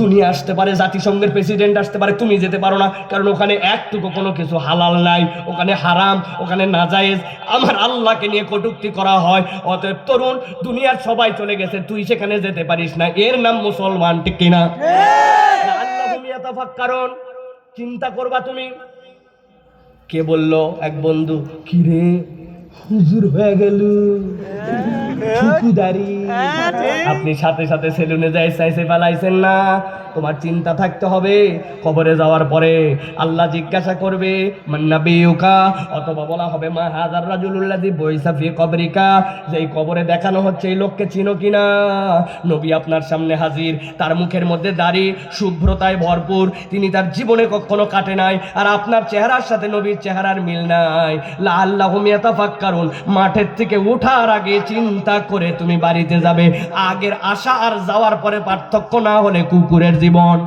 দুনিয়া আসতে পারে, জাতিসংঘের প্রেসিডেন্ট আসতে পারে, তুমি যেতে পারো না। কারণ ওখানে একটুকু কোনো কিছু হালাল নাই, ওখানে হারাম, ওখানে নাজায়েজ। আমার আল্লাহকে নিয়ে কটূক্তি করা হয়। অতএব তরুণ, দুনিয়ার সবাই চলে গেছে, তুই সেখানে যেতে পারিস না। এর নাম মুসলমান, ঠিক কিনা কারণ চিন্তা করবা তুমি। কে বলল? এক বন্ধু। কিরে? হুজুর হয়ে গেল। ঠুকুদারি আপনি সাথে সাথে সেলুনে যাই চাইছে ফেলাইছেন না। তোমার চিন্তা থাকতে হবে। কবরে যাওয়ার পরে আল্লাহ জিজ্ঞাসা করবে মান্নাবিউকা অথবা বলা হবে মা হাজার রাজুলুল্লাদি বৈসাফি কবরিকা? যেই কবরে দেখানো হচ্ছে এই লোককে চিনো কিনা? নবী আপনার সামনে হাজির। তার মুখের মধ্যে দাড়ি শুভ্রতায় ভরপুর। তিনি তার জীবনে কখনো কাটে নাই। আর আপনার চেহারার সাথে নবীর চেহারার মিল নাই। লা আল্লাহ কারণ মাঠের থেকে ওঠার আগে চিন্তা করে তুমি বাড়িতে যাবে। আগের আসা আর যাওয়ার পরে পার্থক্য না হলে কুকুরের জীবন।